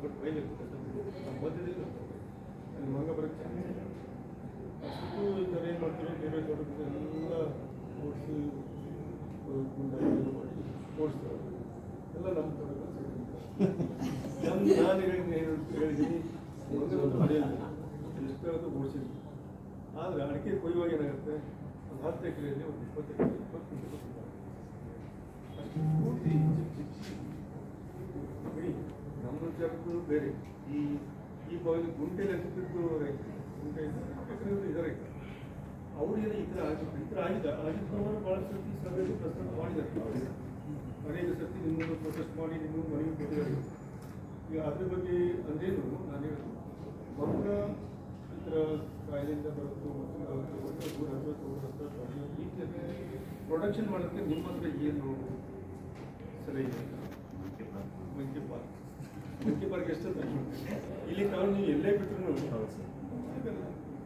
But ಬೈಲಿ ಮಧ್ಯದಲ್ಲಿ ಅಲ್ಲಿ ಮಂಗ ಬರೋಕ್ಕೆ ಚಾನ್ಸ್ ಇಲ್ಲ ಅಷ್ಟು ಜನ ಏನು ಮಾಡ್ತಾರೆ ಬೇರೆ ಎಲ್ಲ ಓಡಿಸಿ ಮಾಡಿ ಓಡಿಸ್ತಾರೆ. ಎಲ್ಲ ನಮ್ಮ ತೊಡಗ ನಮ್ಮ ನಾನು ಹೇಳಿ ಹೇಳಿದ್ದೀನಿ. ನಡೆಯಲ್ಲ ಎಷ್ಟಾದರೂ ಓಡಿಸಿದ್ವಿ. ಆದರೆ ಅಡಿಕೆ ಕೊಯ್ಯುವಾಗ ಏನಾಗುತ್ತೆ? ಒಂದು ಹತ್ತು ಎಕರೆಯಲ್ಲಿ ಒಂದು ಇಪ್ಪತ್ತು ಎಕರೆ ಇಪ್ಪತ್ತು ಅಷ್ಟು ಪೂರ್ತಿ ಚಿಕ್ಕ ಚಿಕ್ಕ ಜಾಗಕ್ಕೂ ಬೇರೆ. ಈ ಈ ಬಾವಿಲಿ ಗುಂಟೆಲಿ ಅಂತ ರೈತ ಗುಂಟೆ ಎಕರೆ ಇದೆ ರೈತ ಅವ್ರಿಗೆಲ್ಲ ಈ ಥರ ಆಗಿತ್ತು ಈ ಥರ ಆಗಿದೆ. ಆಗಿದ್ದವರು ಭಾಳ ಸರ್ತಿ ಸಭೆಯಲ್ಲಿ ಪ್ರಸ್ತಾಪ ಮಾಡಿದ್ದಾರೆ. ಅನೇಕ ಸರ್ತಿ ನಿಮ್ಮನ್ನು ಪ್ರೊಟೆಸ್ಟ್ ಮಾಡಿ ನಿಮ್ಮ ಮನವಿ ಕೊಟ್ಟಿದ್ದಾರೆ. ಈಗ ಅದ್ರ ಬಗ್ಗೆ ಅಂದೇನು? ನಾನು ಹೇಳೋದು ಮಂಗ ಈ ಕಾಯಿಲೆಯಿಂದ ಬರುತ್ತೋ ರೀತಿಯಲ್ಲಿ ಪ್ರೊಡಕ್ಷನ್ ಮಾಡೋಕ್ಕೆ ನಿಮ್ಮ ಹತ್ರ ಏನು ಸಲಹೆ ಇದೆ? ಮಂಕಿ ಪಾರ್ಕ್ ಎಷ್ಟು ಇಲ್ಲಿ ತಾವು ನೀವು ಎಲ್ಲೇ ಬಿಟ್ಟರು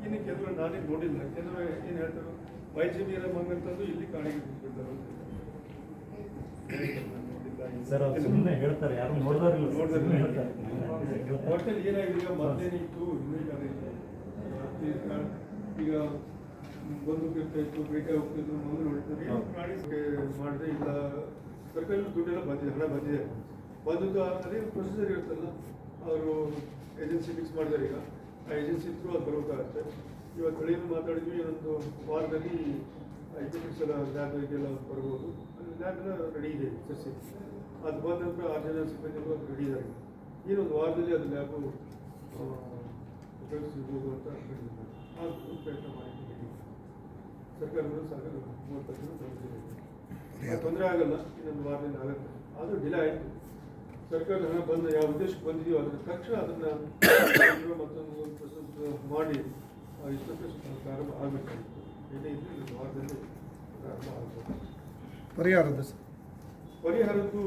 ಇನ್ನು ಕೆಲವರು ನಾನೇ ನೋಡಿಲ್ಲ. ಕೆಲವರು ಏನು ಹೇಳ್ತಾರೆ ವೈ ಜಿ ಬಿ ಮಂಗಂತಂದು ಇಲ್ಲಿ ಕಾಣಿಗೆ ಬಿಡ್ತಾರೆ ಸರ್ ಸುಮ್ಮನೆ ಹೇಳ್ತಾರೆ. ಯಾರು ನೋಡಿದಾರಿಲ್ಲ. ಹೇಳ್ತಾರೆ. ಒಟ್ಟಲ್ಲಿ ಏನಾಗಿದೆ? ಈಗ ಮೊದಲೇನಿತ್ತು ಇನ್ನೂ ಇರ್ತಾ ಇತ್ತು ಬೇಟೆ ಹೋಗ್ತಿದ್ರು ಮೊದಲು ಹೊಡಿತಾರೆ ಏನೋ ಪ್ರಾಣಿ ಮಾಡಿದೆ ಇಲ್ಲ. ಸರ್ಕಾರಿ ದುಡ್ಡೆಲ್ಲ ಬಂದಿದೆ ಹಣ ಬಂದಿದೆ. ಬಂದದ್ದು ಅದೇ ಪ್ರೊಸೀಜರ್ ಇರುತ್ತಲ್ಲ ಅವರು ಏಜೆನ್ಸಿ ಫಿಕ್ಸ್ ಮಾಡಿದ್ದಾರೆ ಈಗ. ಆ ಏಜೆನ್ಸಿ ಥ್ರೂ ಅದು ಬರಬೇಕಾಗತ್ತೆ ಇವತ್ತು ಬೆಳಿಗ್ಗೆ ಮಾತಾಡಿದ್ವಿ ಇನ್ನೊಂದು ವಾರದಲ್ಲಿ ಎಕ್ವಿಪ್ಮೆಂಟ್ಸ್ ಎಲ್ಲ ಲ್ಯಾಬ್ಗೆಲ್ಲ ಬರ್ಬೋದು. ಲ್ಯಾಬ್ನ ರೆಡಿ ಇದೆ ಸಸಿ. ಅದು ಬಂದ ನಂತರ ಆರು ಜನ ಸಿಬ್ಬಂದಿಗಳು ರೆಡಿ ಇದ್ದಾರೆ. ಇನ್ನೊಂದು ವಾರದಲ್ಲಿ ಅದು ಲ್ಯಾಬು ಉಪಯೋಗಿಸಬಹುದು ಅಂತ ಹೇಳಿದ್ದಾರೆ. ಅದು ಪ್ರಯತ್ನ ಮಾಹಿತಿ ಸರ್ಕಾರಗಳು ಸರ್ಕಾರ ಮೂವತ್ತು ಪರ್ಸೆಂಟ್ ತೊಂದರೆ ಆಗಲ್ಲ ಇನ್ನೊಂದು ವಾರದಿಂದ ಆಗುತ್ತೆ. ಆದರೂ ಡಿಲೇ ಆಯಿತು. ಸರ್ಕಾರದ ಹಣ ಬಂದ ಯಾವ ಉದ್ದೇಶಕ್ಕೆ ಬಂದಿದೆಯೋ ಅದರ ತಕ್ಷಣ ಅದನ್ನು ಮತ್ತೊಂದು ಪ್ರಸ್ತುತ ಮಾಡಿ ಪ್ರಾರಂಭ ಆಗಬೇಕಾಗಿತ್ತು. ಏನೇ ಇದ್ದರೆ ಪ್ರಾರಂಭ ಆಗಬೇಕು ಪರಿಹಾರದ ಸರ್. ಪರಿಹಾರದ್ದು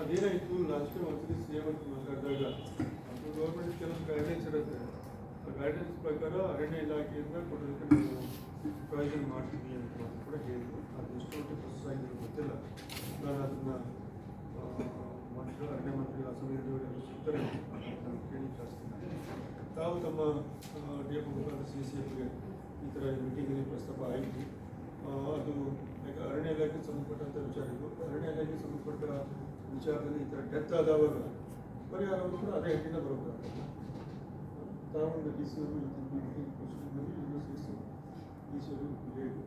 ಅದೇನಾಯಿತು ಲಾಸ್ಟ್ ಟೈಮ್ ಒಂದ್ಸರಿ ಸಿ ಎಂ ಮಾತಾಡಿದಾಗ ಅದು ಗೌರ್ಮೆಂಟ್ ಕೆಲವೊಂದು ಗೈಡ್ಲೈನ್ಸ್ ಇರುತ್ತೆ. ಆ ಗೈಡ್ಲೈನ್ಸ್ ಪ್ರಕಾರ ಅರಣ್ಯ ಇಲಾಖೆಯಿಂದ ಕೊಡೋದಕ್ಕೆ ನಾವು ಪ್ರಯೋಜನ ಮಾಡ್ತೀವಿ ಅಂತ ಕೂಡ ಹೇಳಿದ್ರು. ಅದು ಎಷ್ಟು ಮಟ್ಟಿಗೆ ಪ್ರೊಸೆಸ್ ಗೊತ್ತಿಲ್ಲ. ನಾನು ಅದನ್ನು ಮಂತ್ರಿಗಳು ಅರಣ್ಯ ಮಂತ್ರಿಗಳು ಅಸೆಂಬ್ಲಿ ಸುತ್ತಾರೆ ನಾನು ಕೇಳಿ ಜಾಸ್ತಿ ತಾವು ತಮ್ಮ ಡಿ ಎಫ್ ಮುಖಾಂತರ ಸಿ ಸಿ ಎಫ್ಗೆ ಈ ಥರ ಮೀಟಿಂಗಲ್ಲಿ ಪ್ರಸ್ತಾಪ ಆಯಿತು. ಆ, ಅದು ಈಗ ಅರಣ್ಯ ಇಲಾಖೆಗೆ ಸಂಬಂಧಪಟ್ಟಂಥ ವಿಚಾರ ಇದು ಅರಣ್ಯ ಇಲಾಖೆಗೆ ಸಂಬಂಧಪಟ್ಟ ವಿಚಾರದಲ್ಲಿ ಈ ಥರ ಡೆತ್ ಆದವರು ಪರಿಹಾರವನ್ನು ಅದೇ ಹಟ್ಟಿಂದ ಬರಬೇಕಾಗ್ತದೆ ತಾವೊಂದು ಡಿ ಸಿ ಅವರು ಮೀಟಿಂಗ್ ಇನ್ನೂ ಸಿ ಸಿ ಡಿ ಸಿ ಅವರು ಹೇಳಿ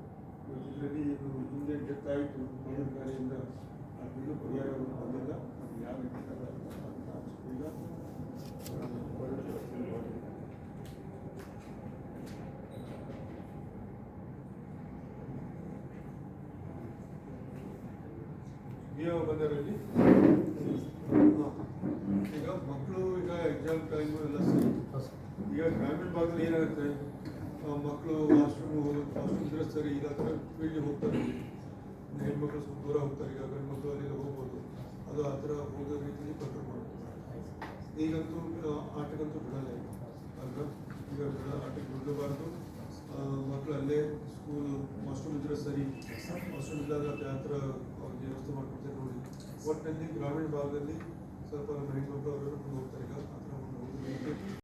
ಇದರಲ್ಲಿ ಇದು ಹಿಂದೆ ಡೆತ್ ಆಯಿತು ಮಣ್ಣಿನ ಕಾರ್ಯದಿಂದ ಅದನ್ನು ಪರಿಹಾರವನ್ನು ಬಂದಿಲ್ಲ ಅದು ಯಾವ ರೀತಿ ಅಂತ ಈಗ ಆ, ಹೊರಟು ಮಾಡಿದ್ದೀವಿ. ನೀವು ಬಂದರಲ್ಲಿ ಈಗ ಮಕ್ಕಳು ಈಗ ಎಕ್ಸಾಮ್ ಟೈಮು ಎಲ್ಲ ಸರಿ ಈಗ ಗ್ರಾಮೀಣ ಭಾಗದಲ್ಲಿ ಏನಾಗುತ್ತೆ? ಆ, ಮಕ್ಕಳು ವಾಶ್ರೂಮ್ ವಾಶ್ರೂಮ್ ಸರಿ ಇಲ್ಲ ಫೀಲ್ಡ್ಗೆ ಹೋಗ್ತಾರೆ. ಹೆಣ್ಮಕ್ಳು ಸ್ವಲ್ಪ ದೂರ ಹೋಗ್ತಾರೆ. ಈಗ ಗಂಡು ಮಕ್ಕಳು ಅಲ್ಲಿಗೆ ಹೋಗ್ಬೋದು. ಅದು ಆ ಥರ ಹೋಗೋ ರೀತಿಯಲ್ಲಿ ಕಂಟ್ರೋಲ್ ಮಾಡ್ತಾರೆ ಈಗಂತೂ ಆ, ಆಟಕ್ಕಂತೂ ಬಿಡಲ್ಲ ಅಲ್ವಾ? ಈಗ ಆಟಕ್ಕೆ ಬಿಡಬಾರ್ದು. ಮಕ್ಕಳು ಅಲ್ಲೇ ಸ್ಕೂಲ್ ವಾಶ್ರೂಮ್ ಇದ್ರೆ ಸರಿ. ವಾಶ್ರೂಮ್ ಇಲ್ಲದ ಥರ ಅವ್ರಿಗೆ ವ್ಯವಸ್ಥೆ ಮಾಡ್ಕೊಡ್ತಾರೆ ನೋಡಿ. ಒಟ್ಟಿನಲ್ಲಿ ಗ್ರಾಮೀಣ ಭಾಗದಲ್ಲಿ ಸ್ವಲ್ಪ ಹೆಣ್ಮಕ್ಳು ಅವರು ಹೋಗ್ತಾರೆ. ಈಗ ಆ ಥರ ಹೋಗೋದು